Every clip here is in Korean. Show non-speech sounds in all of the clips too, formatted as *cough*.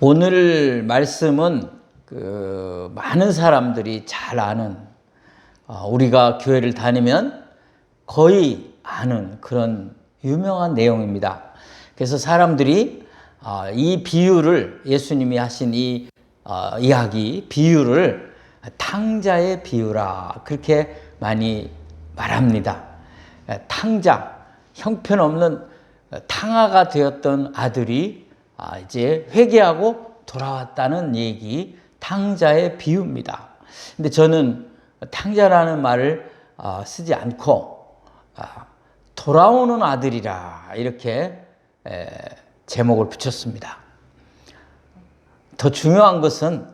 오늘 말씀은 그 많은 사람들이 잘 아는 어, 우리가 교회를 다니면 거의 아는 그런 유명한 내용입니다. 그래서 사람들이 어, 이 비유를 예수님이 하신 이 어, 이야기 비유를 탕자의 비유라 그렇게 많이 말합니다. 탕자 형편없는 탕아가 되었던 아들이 아, 이제 회개하고 돌아왔다는 얘기 탕자의 비유입니다. 근데 저는 탕자라는 말을 아, 쓰지 않고 아, 돌아오는 아들이라 이렇게 에, 제목을 붙였습니다. 더 중요한 것은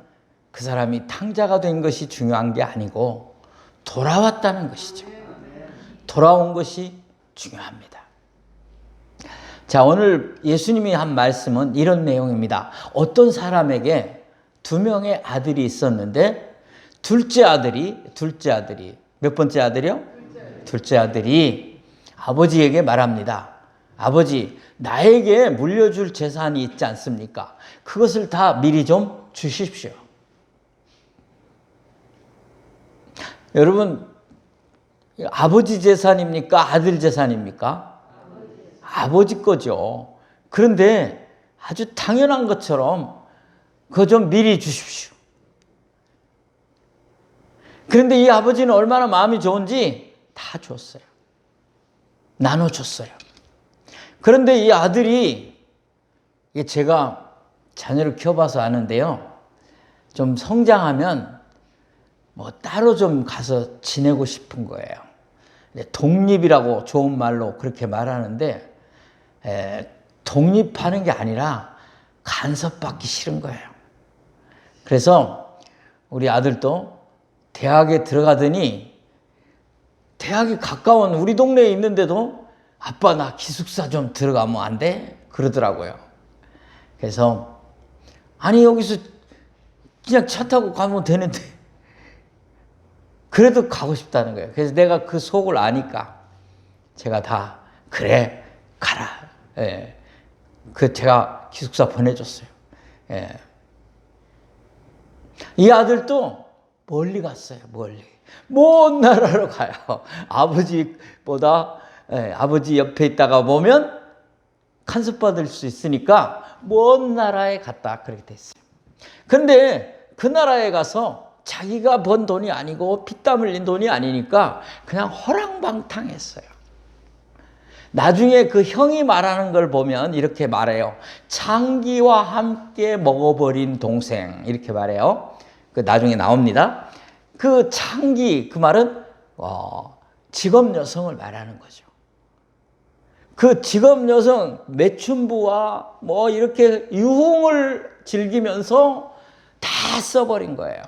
그 사람이 탕자가 된 것이 중요한 게 아니고 돌아왔다는 것이죠. 돌아온 것이 중요합니다. 자, 오늘 예수님이 한 말씀은 이런 내용입니다. 어떤 사람에게 두 명의 아들이 있었는데 둘째 아들이 둘째 아들이 몇 번째 아들이요? 둘째 아들이 아버지에게 말합니다. 아버지, 나에게 물려줄 재산이 있지 않습니까? 그것을 다 미리 좀 주십시오. 여러분, 아버지 재산입니까? 아들 재산입니까? 아버지 거죠. 그런데 아주 당연한 것처럼 그거 좀 미리 주십시오. 그런데 이 아버지는 얼마나 마음이 좋은지 다 줬어요. 나눠줬어요. 그런데 이 아들이 제가 자녀를 키워봐서 아는데요. 좀 성장하면 뭐 따로 좀 가서 지내고 싶은 거예요. 독립이라고 좋은 말로 그렇게 말하는데 에, 독립하는 게 아니라 간섭받기 싫은 거예요. 그래서 우리 아들도 대학에 들어가더니 대학이 가까운 우리 동네에 있는데도 아빠 나 기숙사 좀 들어가면 안 돼? 그러더라고요. 그래서 아니 여기서 그냥 차 타고 가면 되는데 *laughs* 그래도 가고 싶다는 거예요. 그래서 내가 그 속을 아니까 제가 다 그래 가라. 예. 그 제가 기숙사 보내줬어요. 예. 이 아들도 멀리 갔어요. 멀리 먼 나라로 가요. *laughs* 아버지보다 예, 아버지 옆에 있다가 보면 간섭받을 수 있으니까 먼 나라에 갔다 그렇게 됐어요. 근데 그 나라에 가서 자기가 번 돈이 아니고 피땀 흘린 돈이 아니니까 그냥 허랑방탕했어요. 나중에 그 형이 말하는 걸 보면 이렇게 말해요. 창기와 함께 먹어버린 동생 이렇게 말해요. 그 나중에 나옵니다. 그 창기 그 말은 어, 직업 여성을 말하는 거죠. 그 직업 여성 매춘부와 뭐 이렇게 유흥을 즐기면서 다 써버린 거예요.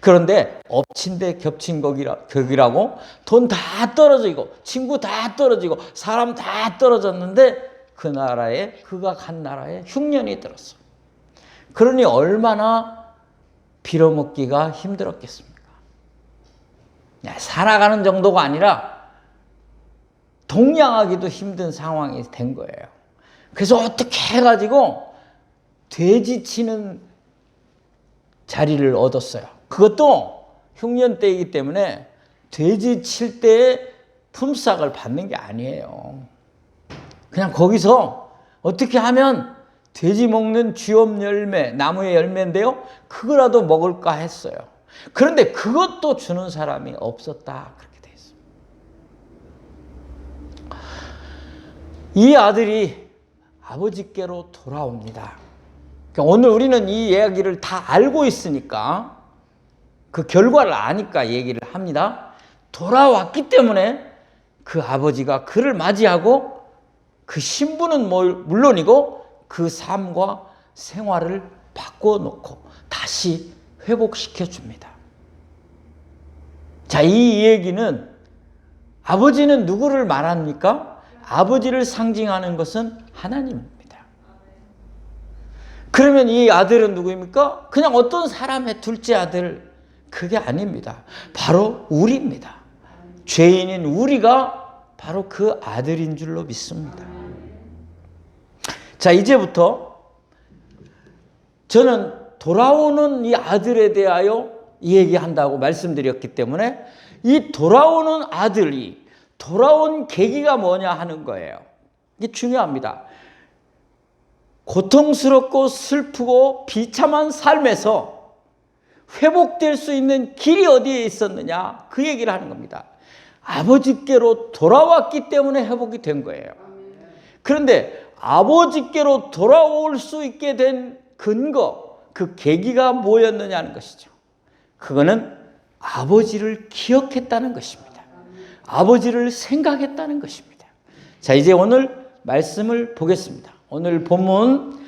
그런데 엎친 데 겹친 격이라, 격이라고 돈 다 떨어지고 친구 다 떨어지고 사람 다 떨어졌는데 그 나라에 그가 간 나라에 흉년이 들었어. 그러니 얼마나 빌어먹기가 힘들었겠습니까? 살아가는 정도가 아니라 동양하기도 힘든 상황이 된 거예요. 그래서 어떻게 해가지고 돼지 치는 자리를 얻었어요. 그것도 흉년 때이기 때문에 돼지 칠 때에 품삯을 받는 게 아니에요. 그냥 거기서 어떻게 하면 돼지 먹는 쥐업 열매, 나무의 열매인데요. 그거라도 먹을까 했어요. 그런데 그것도 주는 사람이 없었다. 그렇게 돼 있어요. 이 아들이 아버지께로 돌아옵니다. 그러니까 오늘 우리는 이 이야기를 다 알고 있으니까 그 결과를 아니까 얘기를 합니다. 돌아왔기 때문에 그 아버지가 그를 맞이하고 그 신분은 물론이고 그 삶과 생활을 바꿔놓고 다시 회복시켜 줍니다. 자, 이 얘기는 아버지는 누구를 말합니까? 아버지를 상징하는 것은 하나님입니다. 그러면 이 아들은 누구입니까? 그냥 어떤 사람의 둘째 아들, 그게 아닙니다. 바로 우리입니다. 죄인인 우리가 바로 그 아들인 줄로 믿습니다. 자, 이제부터 저는 돌아오는 이 아들에 대하여 이 얘기한다고 말씀드렸기 때문에 이 돌아오는 아들이 돌아온 계기가 뭐냐 하는 거예요. 이게 중요합니다. 고통스럽고 슬프고 비참한 삶에서 회복될 수 있는 길이 어디에 있었느냐 그 얘기를 하는 겁니다. 아버지께로 돌아왔기 때문에 회복이 된 거예요. 그런데 아버지께로 돌아올 수 있게 된 근거, 그 계기가 뭐였느냐는 것이죠. 그거는 아버지를 기억했다는 것입니다. 아버지를 생각했다는 것입니다. 자, 이제 오늘 말씀을 보겠습니다. 오늘 본문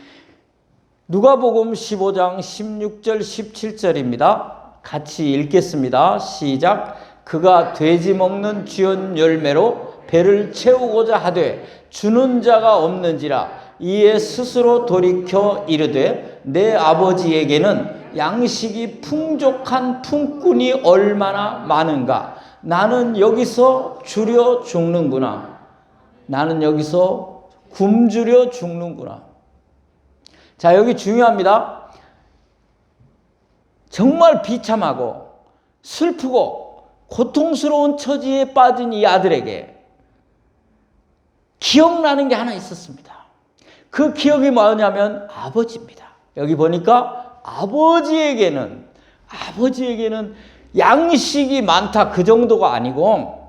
누가복음 15장 16절 17절입니다. 같이 읽겠습니다. 시작. 그가 돼지 먹는 쥐은 열매로 배를 채우고자 하되 주는 자가 없는지라 이에 스스로 돌이켜 이르되 내 아버지에게는 양식이 풍족한 품꾼이 얼마나 많은가 나는 여기서 줄여 죽는구나 나는 여기서 굶주려 죽는구나 자 여기 중요합니다 정말 비참하고 슬프고 고통스러운 처지에 빠진 이 아들에게 기억나는 게 하나 있었습니다. 그 기억이 뭐냐면 아버지입니다. 여기 보니까 아버지에게는 아버지에게는 양식이 많다 그 정도가 아니고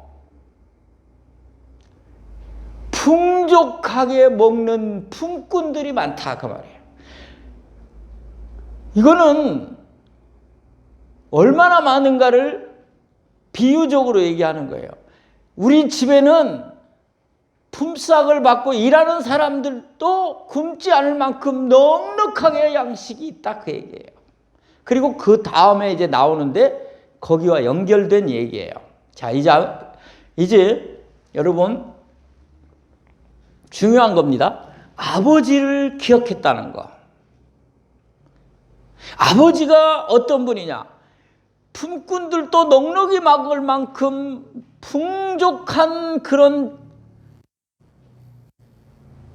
풍족하게 먹는 품꾼들이 많다 그 말이에요. 이거는 얼마나 많은가를 비유적으로 얘기하는 거예요. 우리 집에는 품삯을 받고 일하는 사람들도 굶지 않을 만큼 넉넉하게 양식이 있다 그 얘기예요. 그리고 그 다음에 이제 나오는데 거기와 연결된 얘기예요. 자, 이제 이제 여러분 중요한 겁니다. 아버지를 기억했다는 거. 아버지가 어떤 분이냐? 품꾼들도 넉넉히 막을 만큼 풍족한 그런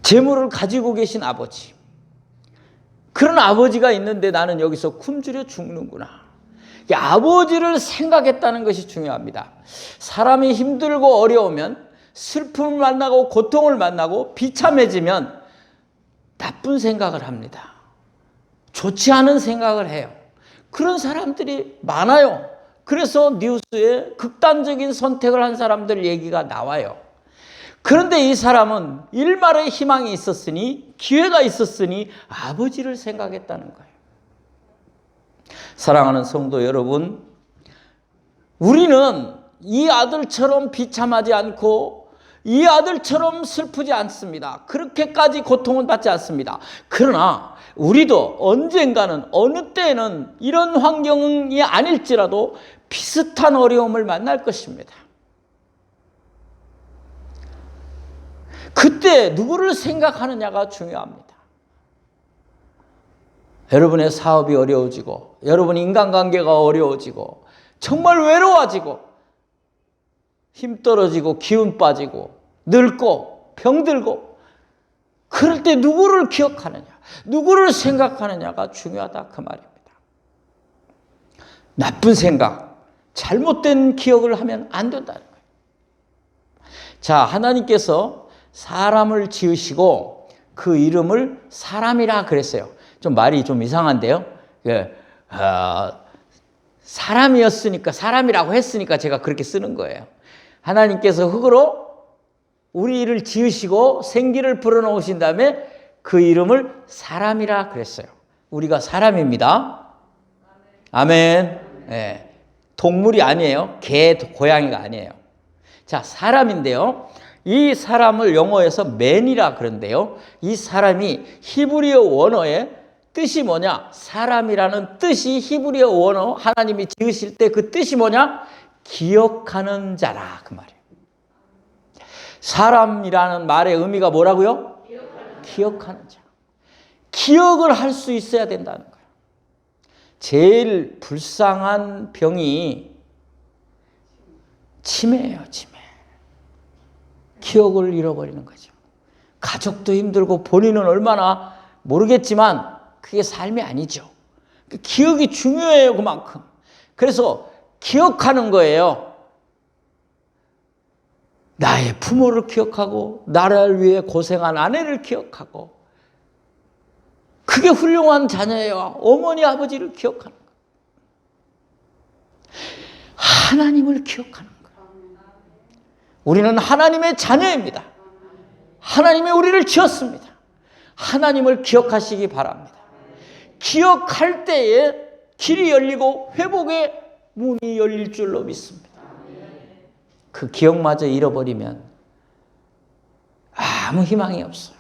재물을 가지고 계신 아버지. 그런 아버지가 있는데 나는 여기서 굶주려 죽는구나. 아버지를 생각했다는 것이 중요합니다. 사람이 힘들고 어려우면 슬픔을 만나고 고통을 만나고 비참해지면 나쁜 생각을 합니다. 좋지 않은 생각을 해요. 그런 사람들이 많아요. 그래서 뉴스에 극단적인 선택을 한 사람들 얘기가 나와요. 그런데 이 사람은 일말의 희망이 있었으니 기회가 있었으니 아버지를 생각했다는 거예요. 사랑하는 성도 여러분, 우리는 이 아들처럼 비참하지 않고 이 아들처럼 슬프지 않습니다. 그렇게까지 고통은 받지 않습니다. 그러나 우리도 언젠가는 어느 때는 이런 환경이 아닐지라도 비슷한 어려움을 만날 것입니다. 그때 누구를 생각하느냐가 중요합니다. 여러분의 사업이 어려워지고, 여러분 인간관계가 어려워지고, 정말 외로워지고, 힘 떨어지고, 기운 빠지고, 늙고, 병들고, 그럴 때 누구를 기억하느냐, 누구를 생각하느냐가 중요하다. 그 말입니다. 나쁜 생각, 잘못된 기억을 하면 안 된다는 거예요. 자, 하나님께서 사람을 지으시고 그 이름을 사람이라 그랬어요. 좀 말이 좀 이상한데요. 그, 어, 사람이었으니까 사람이라고 했으니까 제가 그렇게 쓰는 거예요. 하나님께서 흑으로 우리를 지으시고 생기를 불어넣으신 다음에 그 이름을 사람이라 그랬어요. 우리가 사람입니다. 아멘. 네. 동물이 아니에요. 개, 고양이가 아니에요. 자, 사람인데요. 이 사람을 영어에서 맨이라 그런데요. 이 사람이 히브리어 원어의 뜻이 뭐냐? 사람이라는 뜻이 히브리어 원어 하나님이 지으실 때 그 뜻이 뭐냐? 기억하는 자라 그 말이에요. 사람이라는 말의 의미가 뭐라고요? 기억하는, 자. 기억을 할 수 있어야 된다는 거예요. 제일 불쌍한 병이 치매예요, 치매. 기억을 잃어버리는 거죠. 가족도 힘들고 본인은 얼마나 모르겠지만 그게 삶이 아니죠. 그 기억이 중요해요, 그만큼. 그래서 기억하는 거예요. 나의 부모를 기억하고, 나를 위해 고생한 아내를 기억하고, 그게 훌륭한 자녀예요. 어머니, 아버지를 기억하는 거. 하나님을 기억하는 거. 우리는 하나님의 자녀입니다. 하나님이 우리를 지었습니다. 하나님을 기억하시기 바랍니다. 기억할 때에 길이 열리고 회복의 문이 열릴 줄로 믿습니다. 그 기억마저 잃어버리면 아무 희망이 없어요.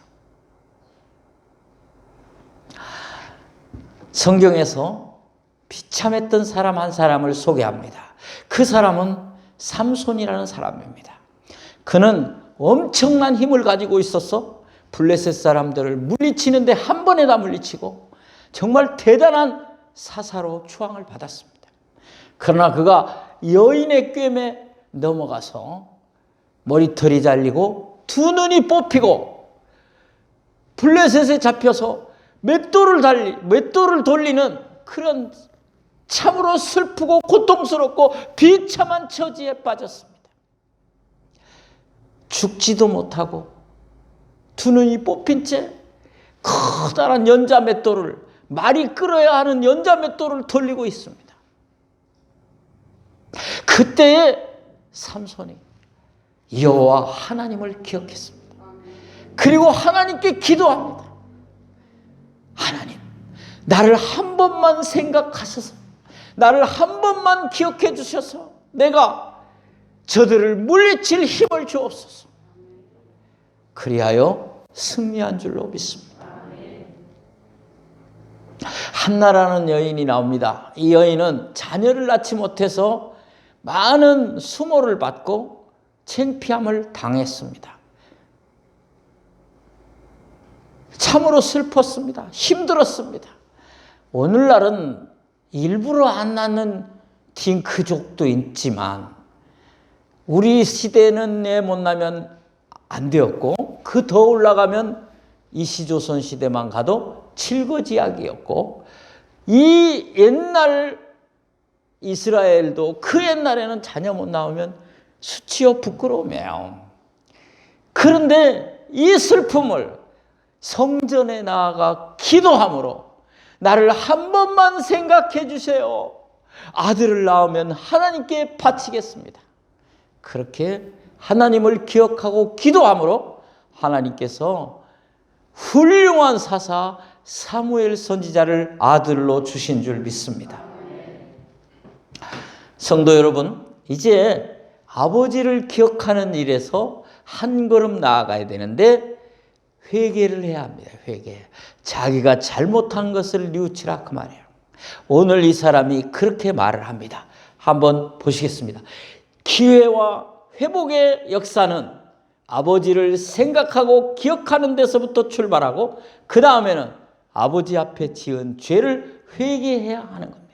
성경에서 비참했던 사람 한 사람을 소개합니다. 그 사람은 삼손이라는 사람입니다. 그는 엄청난 힘을 가지고 있어서 블레셋 사람들을 물리치는데 한 번에 다 물리치고 정말 대단한 사사로 추앙을 받았습니다. 그러나 그가 여인의 꿰매 넘어가서 머리털이 잘리고 두 눈이 뽑히고 블레셋에 잡혀서 맷돌을 달리 맷돌을 돌리는 그런 참으로 슬프고 고통스럽고 비참한 처지에 빠졌습니다. 죽지도 못하고 두 눈이 뽑힌 채 커다란 연자 맷돌을 말이 끌어야 하는 연자 맷돌을 돌리고 있습니다. 그때에 삼손이 여호와 하나님을 기억했습니다. 그리고 하나님께 기도합니다. 하나님, 나를 한 번만 생각하셔서, 나를 한 번만 기억해 주셔서, 내가 저들을 물리칠 힘을 주옵소서. 그리하여 승리한 줄로 믿습니다. 한나라는 여인이 나옵니다. 이 여인은 자녀를 낳지 못해서 많은 수모를 받고 창피함을 당했습니다. 참으로 슬펐습니다. 힘들었습니다. 오늘날은 일부러 안 낳는 딩크족도 있지만 우리 시대는 내 못 나면 안 되었고 그 더 올라가면 이시조선 시대만 가도 칠거지약이었고 이 옛날 이스라엘도 그 옛날에는 자녀 못 나오면 수치요 부끄러움이에요. 그런데 이 슬픔을 성전에 나아가 기도함으로 나를 한 번만 생각해 주세요. 아들을 낳으면 하나님께 바치겠습니다. 그렇게 하나님을 기억하고 기도함으로 하나님께서 훌륭한 사사 사무엘 선지자를 아들로 주신 줄 믿습니다. 성도 여러분, 이제 아버지를 기억하는 일에서 한 걸음 나아가야 되는데 회개를 해야 합니다. 회개. 자기가 잘못한 것을 뉘우치라 그 말이에요. 오늘 이 사람이 그렇게 말을 합니다. 한번 보시겠습니다. 기회와 회복의 역사는 아버지를 생각하고 기억하는 데서부터 출발하고 그 다음에는 아버지 앞에 지은 죄를 회개해야 하는 겁니다.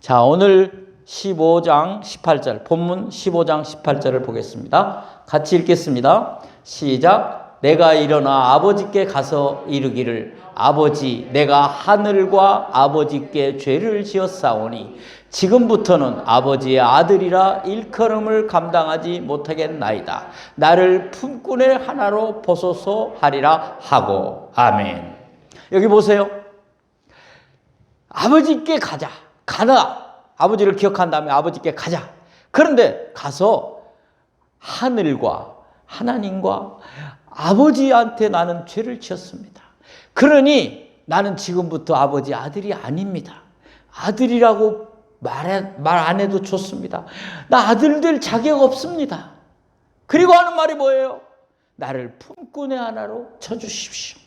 자, 오늘 15장 18절, 본문 15장 18절을 보겠습니다. 같이 읽겠습니다. 시작. 내가 일어나 아버지께 가서 이르기를 아버지 내가 하늘과 아버지께 죄를 지었사오니 지금부터는 아버지의 아들이라 일컬음을 감당하지 못하겠나이다. 나를 품꾼의 하나로 보소서 하리라 하고 아멘. 여기 보세요. 아버지께 가자. 가다. 아버지를 기억한 다음에 아버지께 가자. 그런데 가서 하늘과 하나님과 아버지한테 나는 죄를 지었습니다. 그러니 나는 지금부터 아버지 아들이 아닙니다. 아들이라고 말 안 해도 좋습니다. 나 아들 될 자격 없습니다. 그리고 하는 말이 뭐예요? 나를 품꾼의 하나로 쳐주십시오.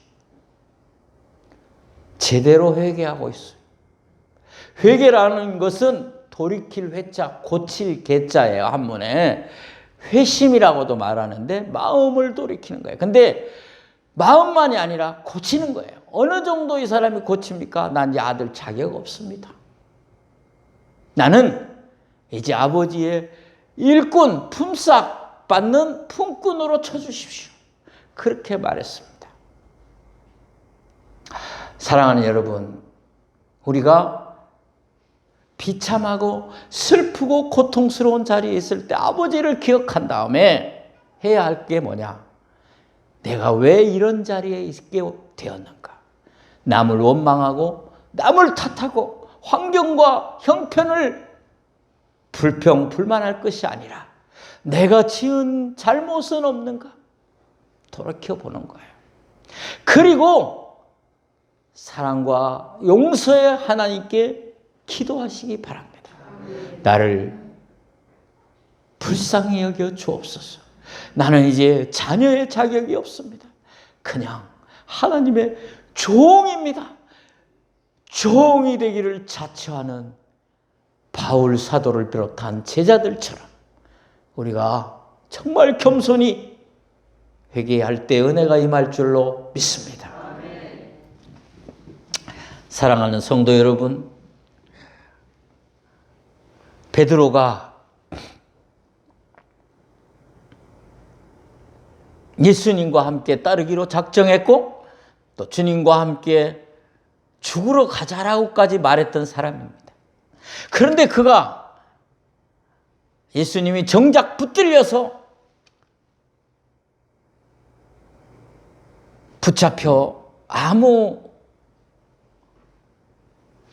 제대로 회개하고 있어요. 회개라는 것은 돌이킬 회자, 고칠 개자예요, 한문에. 회심이라고도 말하는데 마음을 돌이키는 거예요. 근데 마음만이 아니라 고치는 거예요. 어느 정도 이 사람이 고칩니까? 난 이제 아들 자격 없습니다. 나는 이제 아버지의 일꾼, 품삯 받는 품꾼으로 쳐주십시오. 그렇게 말했습니다. 사랑하는 여러분, 우리가 비참하고 슬프고 고통스러운 자리에 있을 때 아버지를 기억한 다음에 해야 할 게 뭐냐? 내가 왜 이런 자리에 있게 되었는가? 남을 원망하고 남을 탓하고 환경과 형편을 불평 불만할 것이 아니라 내가 지은 잘못은 없는가? 돌이켜 보는 거예요. 그리고 사랑과 용서의 하나님께 기도하시기 바랍니다. 나를 불쌍히 여겨 주옵소서. 나는 이제 자녀의 자격이 없습니다. 그냥 하나님의 종입니다. 종이 되기를 자처하는 바울 사도를 비롯한 제자들처럼 우리가 정말 겸손히 회개할 때 은혜가 임할 줄로 믿습니다. 사랑하는 성도 여러분, 베드로가 예수님과 함께 따르기로 작정했고 또 주님과 함께 죽으러 가자라고까지 말했던 사람입니다. 그런데 그가 예수님이 정작 붙들려서 붙잡혀 아무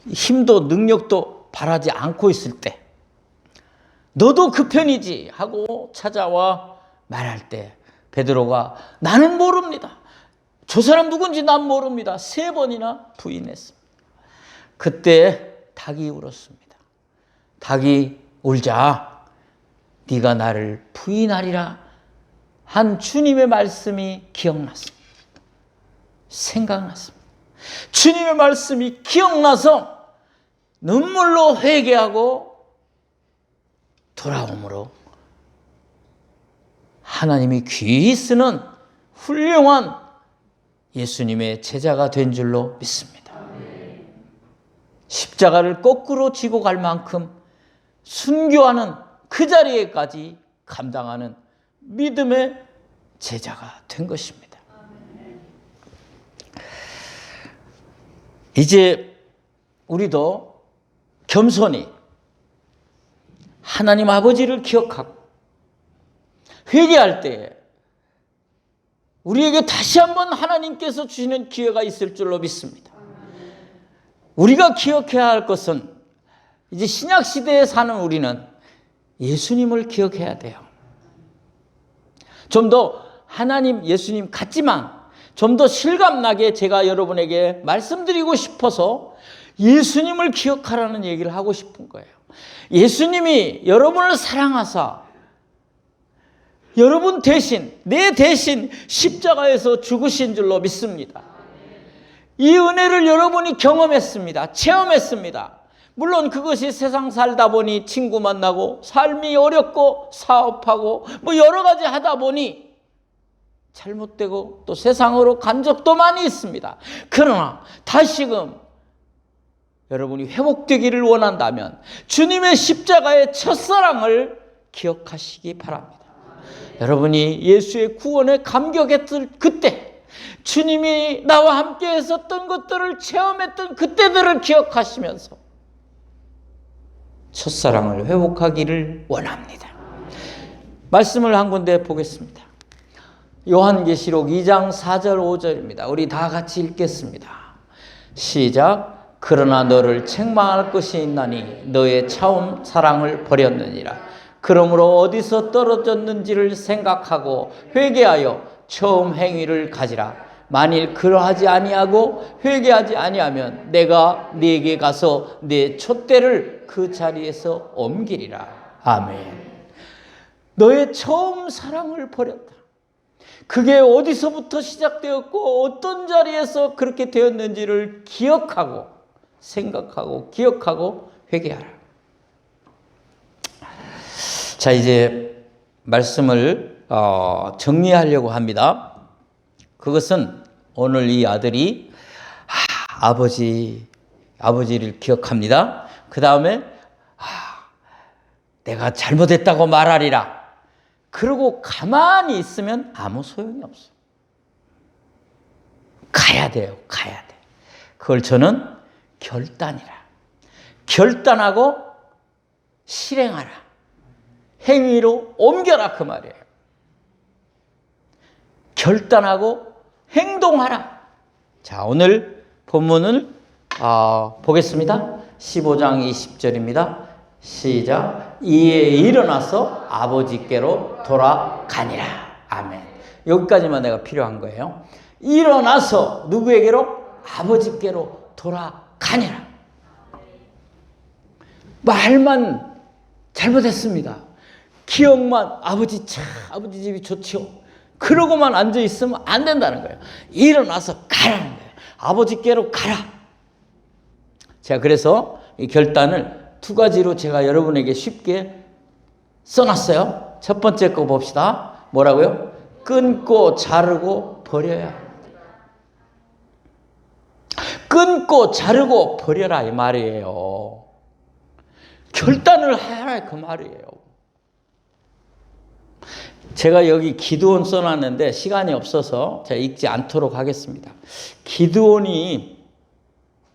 힘도 능력도 바라지 않고 있을 때 너도 그 편이지 하고 찾아와 말할 때 베드로가 나는 모릅니다. 저 사람 누군지 난 모릅니다. 세 번이나 부인했습니다. 그때 닭이 울었습니다. 닭이 울자 네가 나를 부인하리라 한 주님의 말씀이 기억났습니다. 생각났습니다. 주님의 말씀이 기억나서 눈물로 회개하고 돌아옴으로 하나님이 귀히 쓰는 훌륭한 예수님의 제자가 된 줄로 믿습니다. 십자가를 거꾸로 지고 갈 만큼 순교하는 그 자리에까지 감당하는 믿음의 제자가 된 것입니다. 이제 우리도 겸손히 하나님 아버지를 기억하고 회개할 때 우리에게 다시 한번 하나님께서 주시는 기회가 있을 줄로 믿습니다. 우리가 기억해야 할 것은 이제 신약 시대에 사는 우리는 예수님을 기억해야 돼요. 좀 더 하나님 예수님 같지만 좀 더 실감나게 제가 여러분에게 말씀드리고 싶어서 예수님을 기억하라는 얘기를 하고 싶은 거예요. 예수님이 여러분을 사랑하사 여러분 대신, 내 대신 십자가에서 죽으신 줄로 믿습니다. 이 은혜를 여러분이 경험했습니다. 체험했습니다. 물론 그것이 세상 살다 보니 친구 만나고 삶이 어렵고 사업하고 뭐 여러 가지 하다 보니 잘못되고 또 세상으로 간 적도 많이 있습니다. 그러나 다시금 여러분이 회복되기를 원한다면 주님의 십자가의 첫사랑을 기억하시기 바랍니다. 여러분이 예수의 구원에 감격했을 그때 주님이 나와 함께 했었던 것들을 체험했던 그때들을 기억하시면서 첫사랑을 회복하기를 원합니다. 말씀을 한 군데 보겠습니다. 요한계시록 2장 4절 5절입니다. 우리 다 같이 읽겠습니다. 시작. 그러나 너를 책망할 것이 있나니 너의 처음 사랑을 버렸느니라. 그러므로 어디서 떨어졌는지를 생각하고 회개하여 처음 행위를 가지라. 만일 그러하지 아니하고 회개하지 아니하면 내가 네게 가서 내 촛대를 그 자리에서 옮기리라. 아멘. 너의 처음 사랑을 버렸다. 그게 어디서부터 시작되었고 어떤 자리에서 그렇게 되었는지를 기억하고 생각하고 기억하고 회개하라. 자, 이제 말씀을 어, 정리하려고 합니다. 그것은 오늘 이 아들이 아, 버지 아버지를 기억합니다. 그 다음에 아, 내가 잘못했다고 말하리라. 그러고 가만히 있으면 아무 소용이 없어. 가야 돼요. 가야 돼. 그걸 저는 결단이라. 결단하고 실행하라. 행위로 옮겨라 그 말이에요. 결단하고 행동하라. 자, 오늘 본문을 어, 보겠습니다. 15장 20절입니다. 시작. 이에 일어나서 아버지께로 돌아가니라. 아멘. 여기까지만 내가 필요한 거예요. 일어나서 누구에게로? 아버지께로 돌아 가니라. 말만 잘못했습니다. 기억만 아버지 참 아버지 집이 좋지요. 그러고만 앉아 있으면 안 된다는 거예요. 일어나서 가라는 거예요. 아버지께로 가라. 제가 그래서 이 결단을 두 가지로 제가 여러분에게 쉽게 써놨어요. 첫 번째 거 봅시다. 뭐라고요? 끊고 자르고 버려야. 끊고 자르고 버려라 이 말이에요. 결단을 해라 그 말이에요. 제가 여기 기드온 써놨는데 시간이 없어서 제가 읽지 않도록 하겠습니다. 기드온이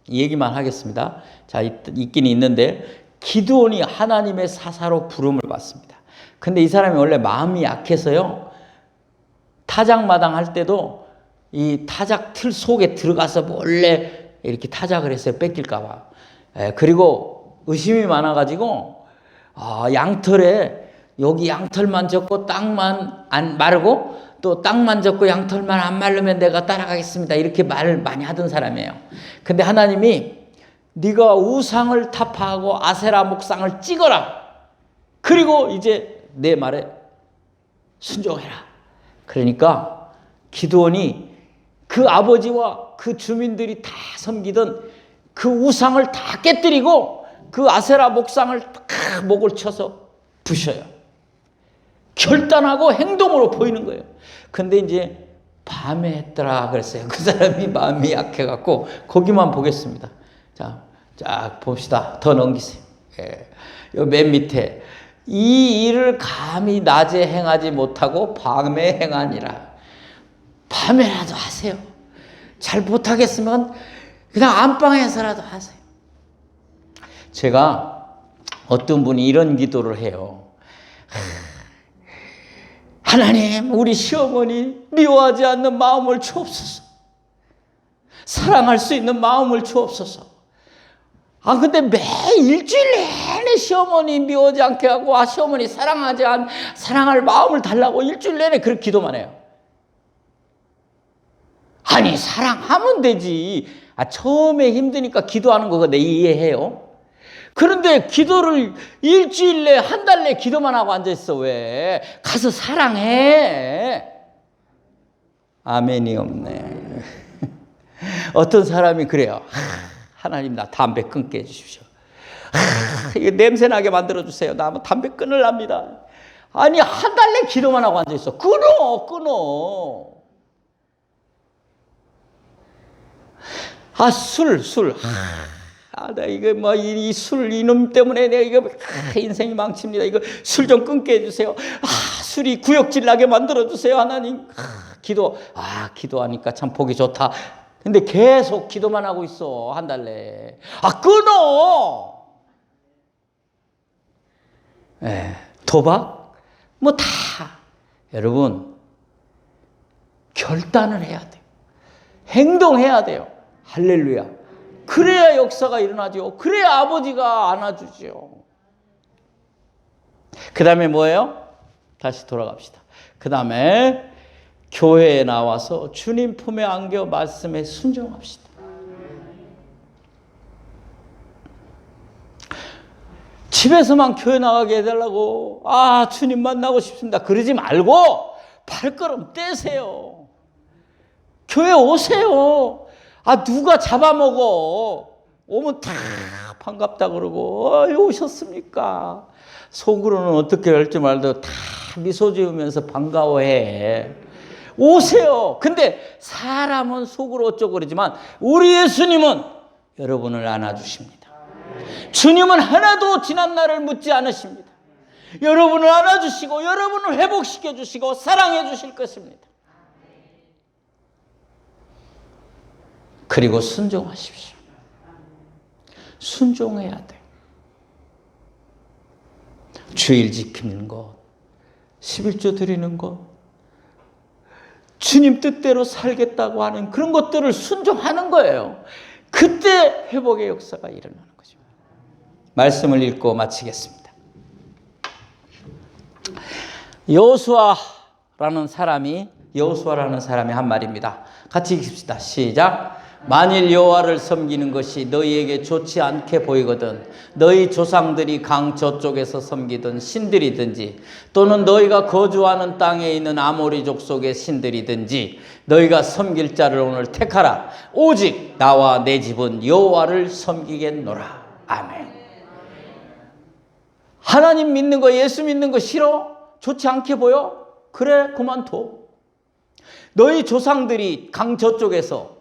이 얘기만 하겠습니다. 자, 있, 있긴 있는데 기드온이 하나님의 사사로 부름을 받습니다. 근데 이 사람이 원래 마음이 약해서요. 타작마당 할 때도 이 타작 틀 속에 들어가서 몰래 이렇게 타작을 했어요. 뺏길까봐. 예, 그리고 의심이 많아가지고 아, 양털에 여기 양털만 젓고 땅만 안 마르고 또 땅만 젓고 양털만 안 마르면 내가 따라가겠습니다. 이렇게 말을 많이 하던 사람이에요. 근데 하나님이 네가 우상을 타파하고 아세라 목상을 찍어라. 그리고 이제 내 말에 순종해라. 그러니까 기도원이 그 아버지와 그 주민들이 다 섬기던 그 우상을 다 깨뜨리고 그 아세라 목상을 탁 목을 쳐서 부셔요. 결단하고 행동으로 보이는 거예요. 근데 이제 밤에 했더라 그랬어요. 그 사람이 마음이 약해갖고 거기만 보겠습니다. 자, 자 봅시다. 더 넘기세요. 예. 맨 밑에 이 일을 감히 낮에 행하지 못하고 밤에 행하니라. 밤에라도 하세요. 잘 못하겠으면 그냥 안방에서라도 하세요. 제가 어떤 분이 이런 기도를 해요. 하나님, 우리 시어머니 미워하지 않는 마음을 주옵소서. 사랑할 수 있는 마음을 주옵소서. 아, 근데 매 일주일 내내 시어머니 미워하지 않게 하고, 아, 시어머니 사랑하지 않, 사랑할 마음을 달라고 일주일 내내 그렇게 기도만 해요. 아니, 사랑하면 되지. 아, 처음에 힘드니까 기도하는 거내 이해해요. 그런데 기도를 일주일 내, 한 달 내 기도만 하고 앉아있어, 왜? 가서 사랑해. 아멘이 없네. *laughs* 어떤 사람이 그래요. 하나님, 나 담배 끊게 해주십시오. 이거 냄새나게 만들어주세요. 나 담배 끊을랍니다. 아니, 한 달 내 기도만 하고 앉아있어. 끊어, 끊어. 아, 술, 술. 아, 나 이거 뭐 이 술 이놈 때문에 내가 이거 아, 인생이 망칩니다. 이거 술 좀 끊게 해주세요. 아, 술이 구역질 나게 만들어 주세요, 하나님. 아, 기도, 아, 기도하니까 참 보기 좋다. 근데 계속 기도만 하고 있어 한 달 내. 아, 끊어. 예, 도박 뭐 다 여러분 결단을 해야 돼요. 행동해야 돼요. 할렐루야. 그래야 역사가 일어나죠. 그래야 아버지가 안아주죠. 그 다음에 뭐예요? 다시 돌아갑시다. 그 다음에 교회에 나와서 주님 품에 안겨 말씀에 순종합시다. 집에서만 교회 나가게 해달라고, 아, 주님 만나고 싶습니다. 그러지 말고, 발걸음 떼세요. 교회 오세요. 아, 누가 잡아먹어. 오면 다 반갑다 그러고, 어, 오셨습니까? 속으로는 어떻게 할지 말도 다 미소 지으면서 반가워해. 오세요. 근데 사람은 속으로 어쩌고 그러지만, 우리 예수님은 여러분을 안아주십니다. 주님은 하나도 지난 날을 묻지 않으십니다. 여러분을 안아주시고, 여러분을 회복시켜 주시고, 사랑해 주실 것입니다. 그리고 순종하십시오. 순종해야 돼. 주일 지키는 것, 11조 드리는 것, 주님 뜻대로 살겠다고 하는 그런 것들을 순종하는 거예요. 그때 회복의 역사가 일어나는 거죠. 말씀을 읽고 마치겠습니다. 여호수아라는 사람이 여호수아라는 사람이 한 말입니다. 같이 읽읍시다. 시작. 만일 여호와를 섬기는 것이 너희에게 좋지 않게 보이거든 너희 조상들이 강 저쪽에서 섬기던 신들이든지 또는 너희가 거주하는 땅에 있는 아모리 족 속의 신들이든지 너희가 섬길 자를 오늘 택하라 오직 나와 내 집은 여호와를 섬기겠노라 아멘 하나님 믿는 거 예수 믿는 거 싫어? 좋지 않게 보여? 그래 그만둬 너희 조상들이 강 저쪽에서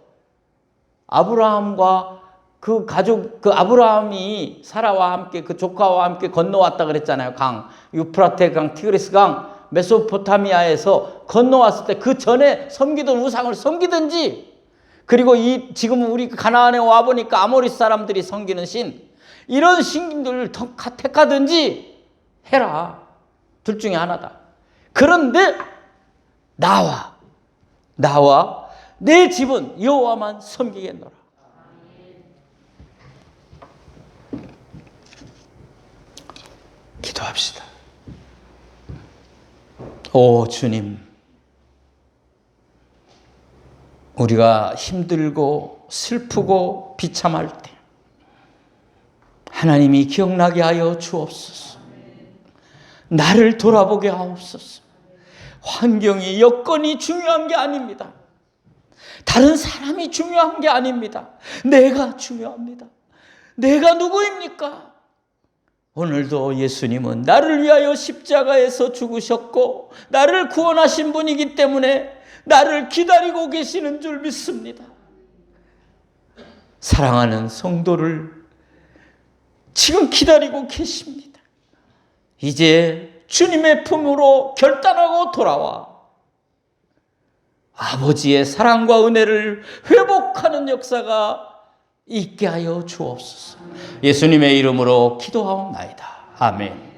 아브라함과 그 가족 그 아브라함이 사라와 함께 그 조카와 함께 건너왔다 그랬잖아요. 강 유프라테 강 티그리스 강 메소포타미아에서 건너왔을 때 그 전에 섬기던 우상을 섬기든지 그리고 이 지금 우리 가나안에 와 보니까 아모리 사람들이 섬기는 신 이런 신들을 택하든지 해라. 둘 중에 하나다. 그런데 나와 나와 내 집은 여호와만 섬기겠노라. 기도합시다. 오 주님, 우리가 힘들고 슬프고 비참할 때 하나님이 기억나게 하여 주옵소서. 나를 돌아보게 하옵소서. 환경이 여건이 중요한 게 아닙니다. 다른 사람이 중요한 게 아닙니다. 내가 중요합니다. 내가 누구입니까? 오늘도 예수님은 나를 위하여 십자가에서 죽으셨고 나를 구원하신 분이기 때문에 나를 기다리고 계시는 줄 믿습니다. 사랑하는 성도를 지금 기다리고 계십니다. 이제 주님의 품으로 결단하고 돌아와 아버지의 사랑과 은혜를 회복하는 역사가 있게 하여 주옵소서. 예수님의 이름으로 기도하옵나이다. 아멘.